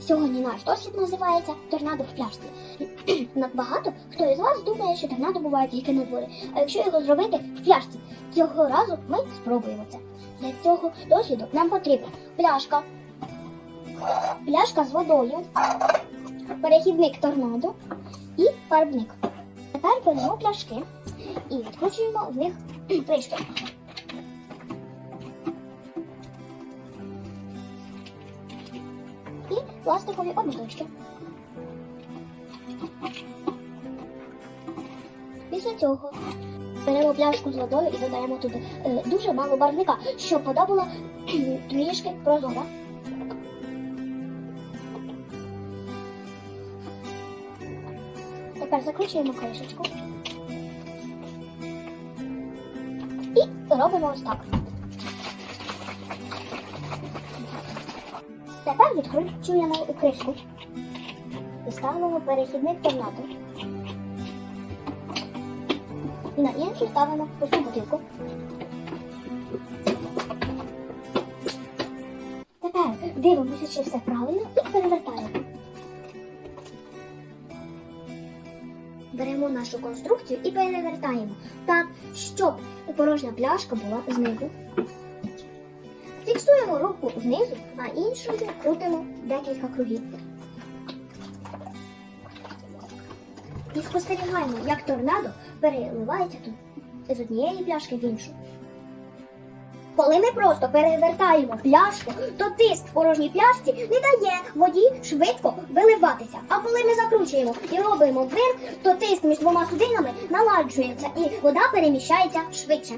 Сьогодні наш досвід називається торнадо в пляшці. Багато хто із вас думає, що торнадо буває тільки на дворі. А якщо його зробити в пляшці, цього разу ми спробуємо це. Для цього досвіду нам потрібна пляшка, пляшка з водою, перехідник торнадо і фарбник. Тепер беремо пляшки і відкручуємо в них кришки. Пластикові ободочки. Після цього беремо пляшку з водою і додаємо туди е, дуже мало барвника, щоб вода була трішки прозора. Тепер закручуємо кришечку. І робимо ось так. Тепер відкручуємо кришку і ставимо перехідник торнадо. І на іншу ставимо пусту бутилку. Тепер дивимося, чи все правильно і перевертаємо. Беремо нашу конструкцію і перевертаємо так, щоб порожня пляшка була знизу. Фіксуємо руку знизу, а іншою крутимо декілька кругів. І спостерігаємо, як торнадо переливається тут з однієї пляшки в іншу. Коли ми просто перевертаємо пляшку, то тиск в порожній пляшці не дає воді швидко виливатися. А коли ми закручуємо і робимо вин, то тиск між двома судинами наладжується і вода переміщається швидше.